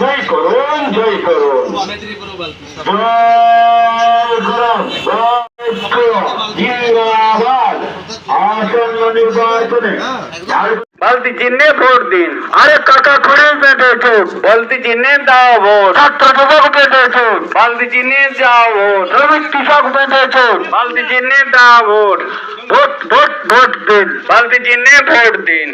জয় করুন জয় করুন। জয় করুন আসন্ন বলতি চিহ্নে ভোট দিন। আরে কাকা খুঁড়ে বেঁধেছো বলতি চিহ্নে দাও ভোট। ছাত্র যুবক বেঁধেছো বলতি চিহ্নে যাও ভোট। শ্রমিক কৃষক বেঁধেছো বলতি চিহ্নে দাও ভোট। ভোট ভোট ভোট দিন। বলতি চিহ্নে ভোট দিন।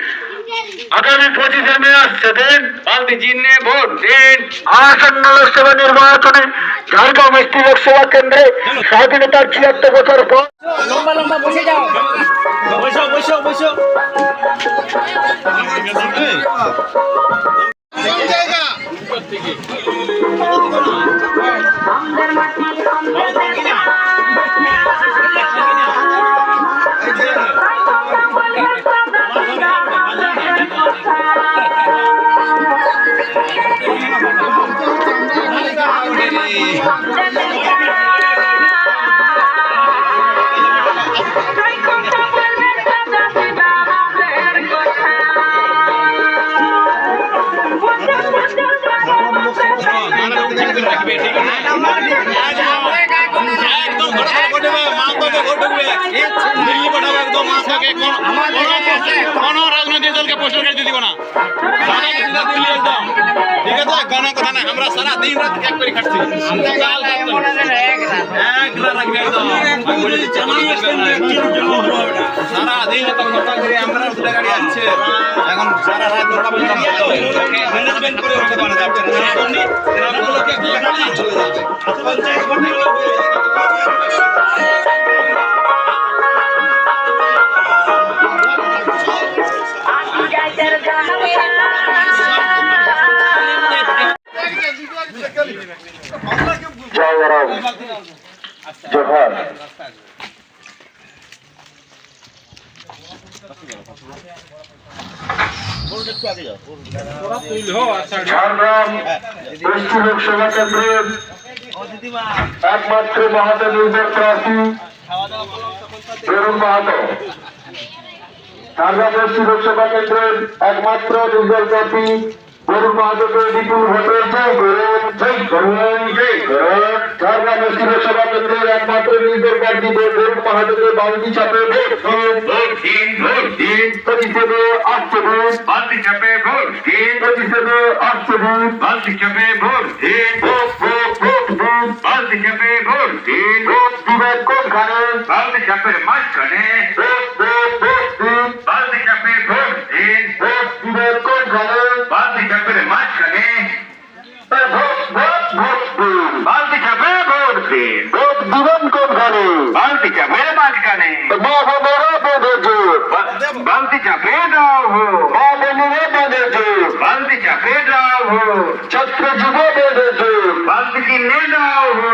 আগামী পঁচিশে মে আসছে দিন। বলতি চিহ্নে ভোট দিন। আসন্ন লোকসভা নির্বাচনে ঝাড়গ্রাম এসটি লোকসভা কেন্দ্রে স্বাধীনতার ছিয়াত্তর বছর পর লম্বা লম্বা বসে যাও। বসো বসো বসো। একদম কোন- রাজনৈতিক দলকে পোস্টার কাটতে দিব না একদম আমরা সারা দিন রাত এক করে খাচ্ছি। সারা দিন এত কথা করে আমরা দুটা গাড়ি আসছে। এখন সারা রাত নটা পর্যন্ত কেন্দ্রের একমাত্র মাহাতো নির্ভর প্রার্থী বেরুন মাহাতো। ঝাড়গ্রাম লোকসভা কেন্দ্রের একমাত্র নির্ভর প্রার্থী বেরুন মাহাতোকে বিপুল ভোটে জয় করুন জয় করুন জয় করুন ঝাড়গ্রাম বালতি চাপের মাঝখানে বেঁধেছে বালতি কিনে দাও হো।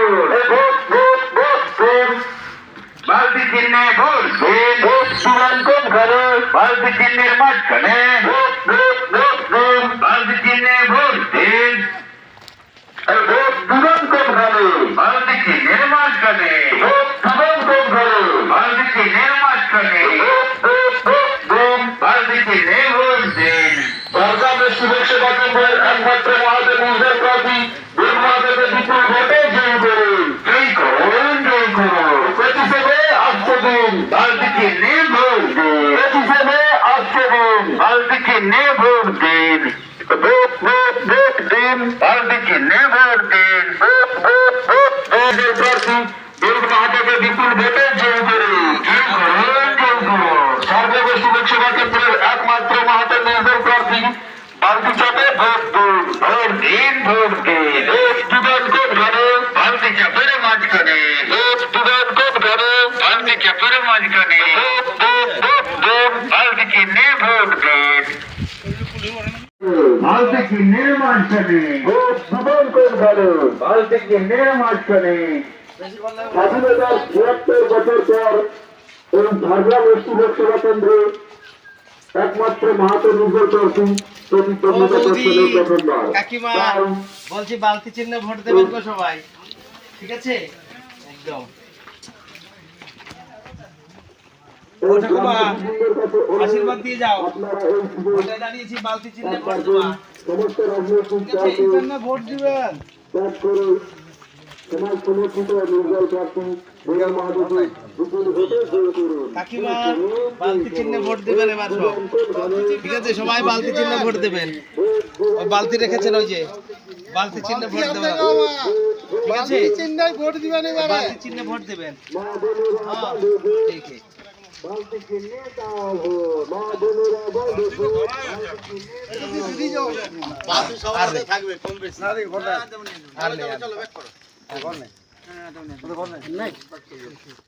ভোট ভোট ভোট ভোট বালতি কিনে ভোট দিন ভোট দিবেন কোনখানে বালতি কিনের মাঝখানে। বালতি কিনে ভোট ভোট দিন সরকারের শুভেচ্ছা কেন্দ্রের একমাত্র মহাদেব নিজের প্রার্থী বীর মহাদেবের বিপুল ভোটে জয় করুন জয় করুন জয় করুন প্রতিষেধে আসছে দিন বালতি কিনে ভোট দিন প্রতিষেধে আসছে দিন বালতি কিনে ভোট দিন ভোট ভোট ভোট দিন বালতি কিনে ভোট দিন ভোট ভোট নিজের প্রার্থী বীর মহাদেবের বিপুল ভোটে জয় করুন জয় করুন জয় করুন সর্ববেশী লোকসভা কেন্দ্রের একমাত্র মাহাতো নির্ভর প্রার্থী বালতি চাপে ভোট দিন ভোট দিন ভোট দিন। ভোট দিবেন কোন ঘরে? বালতি চাপের মাঝখানে। ভোট দিবেন কোন ঘরে? বালতি চাপের মাঝখানে। ভোট ভোট ভোট দিন। বালতি কিনে ভোট দিন। বালতি কিনে মাঝখানে। ভোট কোন ঘরে? বালতি কিনে মাঝখানে। স্বাধীনতার ছিয়াত্তর বছর পর এই ঝাড়গ্রাম পশ্চিম লোকসভা কেন্দ্রে একমাত্র মাহাতো নির্ভর প্রার্থী কাকিমা বলছি বালতি চিহ্নে ভোট দেবেন তো সবাই। ঠিক আছে? একদম। ও ঠাকুমা আশীর্বাদ দিয়ে যাও। ওটা দাঁড়িয়েছি বালতি চিহ্নে ভোট দেবা। সমস্ত রাজনৈতিক ভোট দিবেন। সমাজ সমর্থিত নির্দল প্রার্থী বেগম মাহাদেবী বিপুল ভোটে জয় করুন কাকিমা বালতি চিহ্নে ভোট দেবেন এবার সব। ঠিক আছে সবাই বালতি চিহ্নে ভোট দেবেন। বালতি রেখেছেন ওই যে বালতি চিহ্নে ভোট দেবেন ঠিক আছে? চিহ্নে ভোট দিবেন বালতি চিহ্নে ভোট দেবেন। বোনেরা হ্যাঁ বলবে ঠিক আছে। বালতি কিনে দাও ভোট। মা বোনেরা বলবে আর নেই। আর নেই, আর নেই।